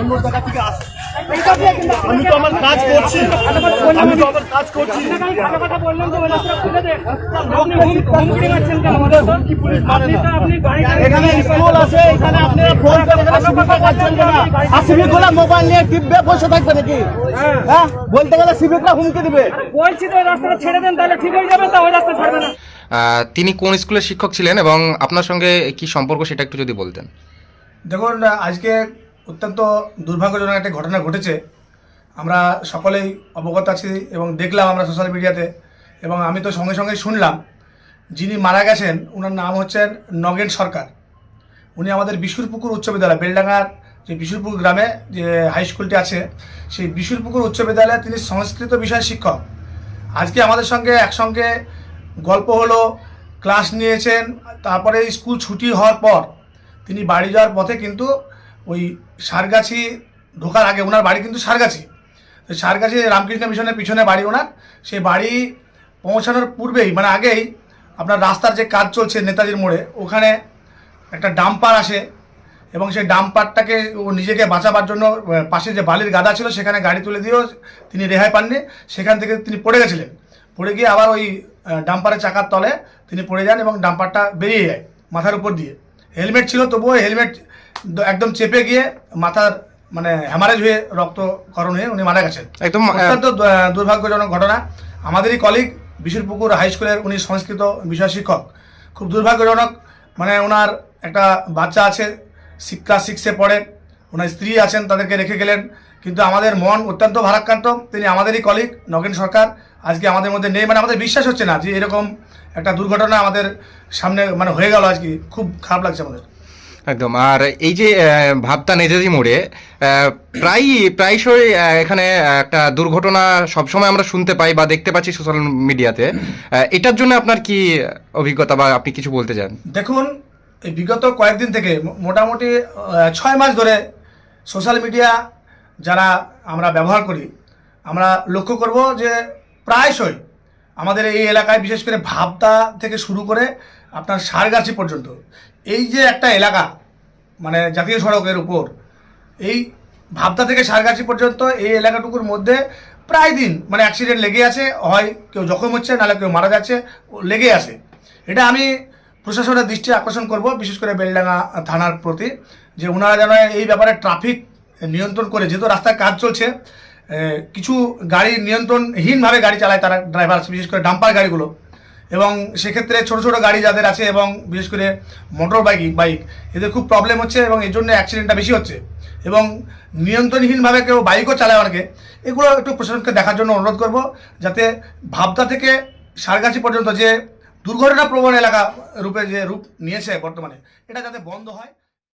অন্য জায়গা থেকে আসে। আমি তো আমার কাজ করছি। আমি তো আমার কাজ করছি। মানে এখানে স্কুল আছে এখানে আপনারা ফোন করে আর সিভিকগুলো মোবাইল নিয়ে টিপবে বসে থাকবে নাকি? হ্যাঁ। বলতে গেলে সিভিকরা হুমকি দিবে। বলছি তো রাস্তাটা ছেড়ে দেন তাহলে ঠিক হয়ে যাবে তো রাস্তা ছাড়বে না। তিনি কোন স্কুলের শিক্ষক ছিলেন এবং আপনার সঙ্গে কি সম্পর্ক সেটা একটু যদি বলতেন। দেখুন আজকে অত্যন্ত দুর্ভাগ্যজনক একটা ঘটনা ঘটেছে। আমরা সকলেই অবগত আছি এবং দেখলাম আমরা সোশ্যাল মিডিয়াতে এবং আমি তো সঙ্গে সঙ্গে শুনলাম, যিনি মারা গেছেন ওনার নাম হচ্ছেন নগেন সরকার। উনি আমাদের বিশুরপুকুর উচ্চ বিদ্যালয়, বেলডাঙ্গার যে বিশুরপুকুর গ্রামে যে হাই স্কুলটি আছে, সেই বিশুরপুকুর উচ্চ বিদ্যালয়ে তিনি সংস্কৃত বিষয়ের শিক্ষক। আজকে আমাদের সঙ্গে একসঙ্গে গল্প হলো ক্লাস নিয়েছেন, তারপরে স্কুল ছুটি হওয়ার পর তিনি বাড়ি যাওয়ার পথে কিন্তু সারগাছি ঢোকার আগে, ওনার বাড়ি কিন্তু সারগাছি। সারগাছি রামকৃষ্ণ মিশনের পিছনে বাড়ি ওনার। সেই বাড়ি পৌঁছানোর পূর্বেই মানে আগেই আপনার রাস্তার যে কাজ চলছে নেতাজির মোড়ে, ওখানে একটা ডাম্পার আসে এবং সেই ডাম্পারটাকে ও নিজেকে বাঁচাবার জন্য পাশে যে বালির গাদা ছিল, সেখানে গাড়ি তুলে দিয়েও তিনি রেহাই পাননি। সেখান থেকে তিনি পড়ে গেছিলেন। পড়ে গিয়ে আবার ওই ডাম্পারের চাকার তলে তিনি পড়ে যান এবং ডাম্পারটা বেরিয়ে যায় মাথার উপর দিয়ে। হেলমেট ছিল তবুও হেলমেট একদম চেপে গিয়ে মাথার মানে হ্যামারেজ হয়ে রক্তকরণ হয়ে উনি মারা গেছেন। একদম অত্যন্ত দুর্ভাগ্যজনক ঘটনা। আমাদেরই কলিগ বিশুরপুকুর হাই স্কুলের উনি সংস্কৃত বিষয় শিক্ষক। খুব দুর্ভাগ্যজনক মানে ওনার একটা বাচ্চা আছে ক্লাস সিক্সে পড়ে ওনার স্ত্রী আছেন তাদেরকে রেখে গেলেন। কিন্তু আমাদের মন অত্যন্ত ভারাক্রান্ত। তিনি আমাদেরই কলিগ নগেন সরকার। আজকে আমাদের মধ্যে নেই মানে আমাদের বিশ্বাস হচ্ছে না যে এরকম একটা দুর্ঘটনা আমাদের সামনে মানে হয়ে গেল আজকে। খুব খারাপ লাগছে আমাদের। একদম। আর এই যে ভাবতা নেতাজি মোড়ে প্রায়ই প্রায়শই এখানে একটা দুর্ঘটনা সবসময় আমরা শুনতে পাই বা দেখতে পাচ্ছি সোশ্যাল মিডিয়াতে এটার জন্য আপনার কি অভিজ্ঞতা বা আপনি কিছু বলতে চান? দেখুন এই বিগত কয়েকদিন থেকে মোটামুটি ছয় মাস ধরে সোশ্যাল মিডিয়া যারা আমরা ব্যবহার করি, আমরা লক্ষ্য করব যে প্রায়শই আমাদের এই এলাকায় বিশেষ করে ভাবতা থেকে শুরু করে আপনার সারগাছি পর্যন্ত, এই যে একটা এলাকা মানে জাতীয় সড়কের উপর, এই ভাবতা থেকে সারগাছি পর্যন্ত এই এলাকাটুকুর মধ্যে প্রায় দিন মানে অ্যাক্সিডেন্ট লেগে আছে, হয় কেউ জখম হচ্ছে, নাহলে কেউ মারা যাচ্ছে লেগে আছে। এটা আমি প্রশাসনের দৃষ্টি আকর্ষণ করব, বিশেষ করে বেলডাঙ্গা থানার প্রতি, যে ওনারা যেন এই ব্যাপারে ট্রাফিক নিয়ন্ত্রণ করে, যেহেতু রাস্তায় কাজ চলছে কিছু গাড়ি নিয়ন্ত্রণহীনভাবে গাড়ি চালায় তারা ড্রাইভার বিশেষ করে ডাম্পার গাড়িগুলো। এবং সেক্ষেত্রে ছোট ছোট গাড়ি যাদের আছে এবং বিশেষ করে মোটর বাইক বাইক এদের খুব প্রবলেম হচ্ছে এবং এর জন্য অ্যাক্সিডেন্টটা বেশি হচ্ছে। এবং নিয়ন্ত্রণহীনভাবে কেউ বাইকও চালায় অনেকে, এগুলো একটু প্রশাসনকে দেখার জন্য অনুরোধ করব, যাতে ভাবতা থেকে সারগাছি পর্যন্ত যে দুর্ঘটনা প্রবণ এলাকা রূপে যে রূপ নিয়েছে বর্তমানে, এটা যাতে বন্ধ হয়।